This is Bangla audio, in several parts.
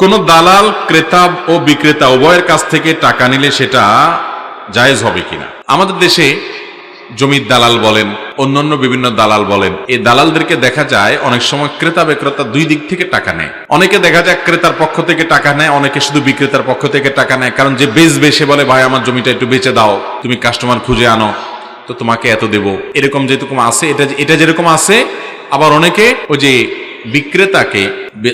কোন দালাল, ক্রেতা ও বিক্রেতা উভয়ের কাছ থেকে টাকা নিলে সেটা জায়েজ হবে কিনা? আমাদের দেশে জমির দালাল বলেন, অন্যান্য বিভিন্ন দালাল বলেন, এই দালালদেরকে দেখা যায় অনেক সময় ক্রেতা বিক্রেতা দুই দিক থেকে টাকা নেয়। অনেকে দেখা যায় ক্রেতার পক্ষ থেকে টাকা নেয়, অনেকে শুধু বিক্রেতার পক্ষ থেকে টাকা নেয়, কারণ যে বেচবে সে বলে, ভাই, আমার জমিটা একটু বেচে দাও, তুমি কাস্টমার খুঁজে আনো, তো তোমাকে এত দেব। এরকম যেরকম আছে, এটা এটা যেরকম আছে আবার অনেকে ওই যে বিক্রেতাকে,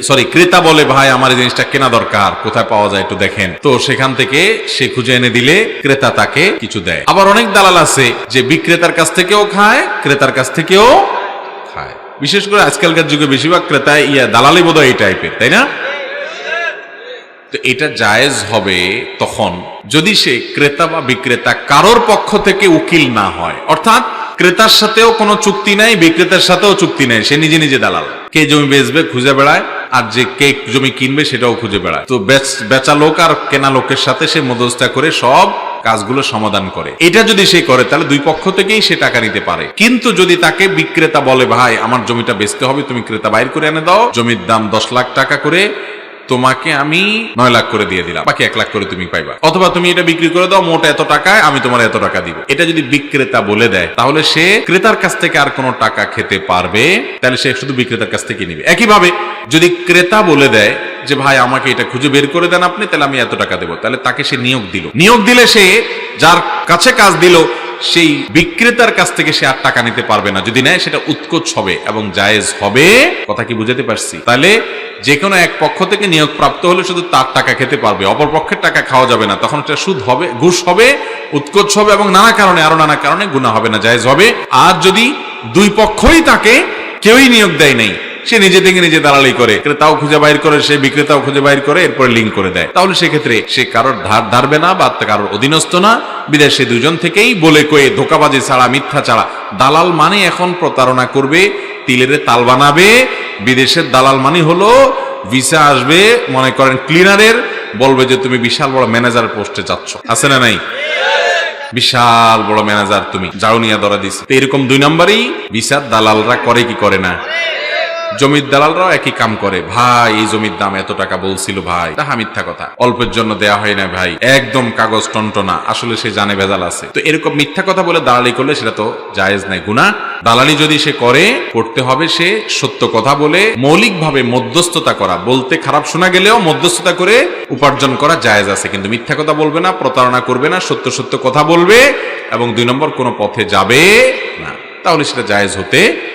সরি, ক্রেতা বলে, ভাই, আমার এই জিনিসটা কেনা দরকার, কোথায় পাওয়া যায় একটু দেখেন। তো সেখান থেকে সে খুঁজে এনে দিলে ক্রেতা তাকে কিছু দেয়। আবার অনেক দালাল আছে যে বিক্রেতার কাছ থেকেও খায়, ক্রেতার কাছ থেকেও খায়। বিশেষ করে আজকালকার যুগে বেশিরভাগ ক্রেতা, ইয়া দালালি বোধ এই টাইপের, তাই না? তো এটা জায়েজ হবে তখন যদি সে ক্রেতা বা বিক্রেতা কারোর পক্ষ থেকে উকিল না হয়। অর্থাৎ ক্রেতার সাথেও কোনো চুক্তি নাই, বিক্রেতার সাথেও চুক্তি নাই। সে নিজে নিজে দালাল। কে জমি বেচবে খুঁজে বেড়ায়, আর যে কে জমি কিনবে সেটাও খুঁজে বেড়ায়। তো বেচ- লোক আর কেনা লোকের সাথে সে মধ্যস্থা করে সব কাজগুলো সমাধান করে। এটা যদি সে করে, তাহলে দুই পক্ষ থেকেই সে টাকা নিতে পারে। কিন্তু যদি তাকে বিক্রেতা বলে, ভাই, আমার জমিটা বেচতে হবে, তুমি ক্রেতা বাইর করে এনে দাও। জমির দাম দশ লাখ টাকা করে তোমাকে আমি নয় লাখ করে দিয়ে দিলাম। বাকি এক লাখ করে তুমি পাইবা। অথবা তুমি এটা বিক্রি করে দাও, মোট এত টাকায় আমি তোমার এত টাকা দিব। এটা যদি বিক্রেতা বলে দেয়, তাহলে সে ক্রেতার কাছ থেকে আর কোনো টাকা খেতে পারবে? তাহলে সে শুধু বিক্রেতার কাছ থেকে নিবে। একইভাবে যদি ক্রেতা বলে দেয় যে, ভাই, আমাকে এটা খুঁজে বের করে দেন আপনি, তাহলে আমি এত টাকা দেবো। তাহলে তাকে সে নিয়োগ দিল। নিয়োগ দিলে সে যার কাছে কাজ দিল, সেই বিক্রেতার কাছ থেকে সে আর টাকা নিতে পারবে না। যদি নেয়, সেটা উৎকোচ হবে এবং জায়েজ হবে। কথা কি বুঝাতে পারছি? তাহলে যে কোনো এক পক্ষ থেকে নিয়োগ প্রাপ্ত হলে শুধু তার টাকা খেতে পারবে, অপর পক্ষের টাকা খাওয়া যাবে না। তখন এটা সুদ হবে, ঘুষ হবে, উৎকোচ হবে এবং নানা কারণে, আরও নানা কারণে গুণা হবে না, জায়জ হবে। আর যদি দুই পক্ষই তাকে কেউই নিয়োগ দেয় নাই, সে নিজে থেকে নিজে দালালি করে ক্রেতাও খুঁজে বাইর করে, সে বিক্রেতাও খুঁজে বাইর করে, এরপরে লিঙ্ক করে দেয়। তাহলে সেক্ষেত্রে সে কারোর ধার ধারবে না বা কারোর অধীনস্থ না। বিদেশে দুজন থেকেই বলে কয়ে, ধোকাবাজি ছাড়া, মিথ্যা ছাড়া। দালাল মানে এখন প্রতারণা করবে, তিলের তাল বানাবে বিদেশের দালাল মানি হলো ভিসা আসবে, মনে করেন ক্লিনারের বলবে যে তুমি বিশাল বড় ম্যানেজার পোস্টে যাচ্ছ। আছে না নাই? বিশাল বড় ম্যানেজার তুমি যাও নিয়ে ধরা দিস এরকম দুই নম্বরই ভিসার দালালরা করে কি করে না? জমির দালালরাও একই কাম করে। ভাই, এই জমির দাম এত টাকা বলছিল ভাই। তাহা মিথ্যা কথা। অল্পের জন্য দেয়া হয় না ভাই। একদম কাগজ টন্টনা। আসলে সে জানে ভেজাল আছে। তো এরকম মিথ্যা কথা বলে দালালি করলে সেটা তো জায়েজ নাই। গুণা দালালি যদি সে করে, করতে হবে সে সত্য কথা বলে, মৌলিকভাবে মধ্যস্থতা করা। বলতে খারাপ শোনা গেলেও মধ্যস্থতা করে উপার্জন করা জায়েজ আছে। কিন্তু মিথ্যা কথা বলবে না, প্রতারণা করবে না, সত্য সত্য কথা বলবে এবং দুই নম্বর কোনো পথে যাবে না। তাহলে সেটা জায়েজ হতে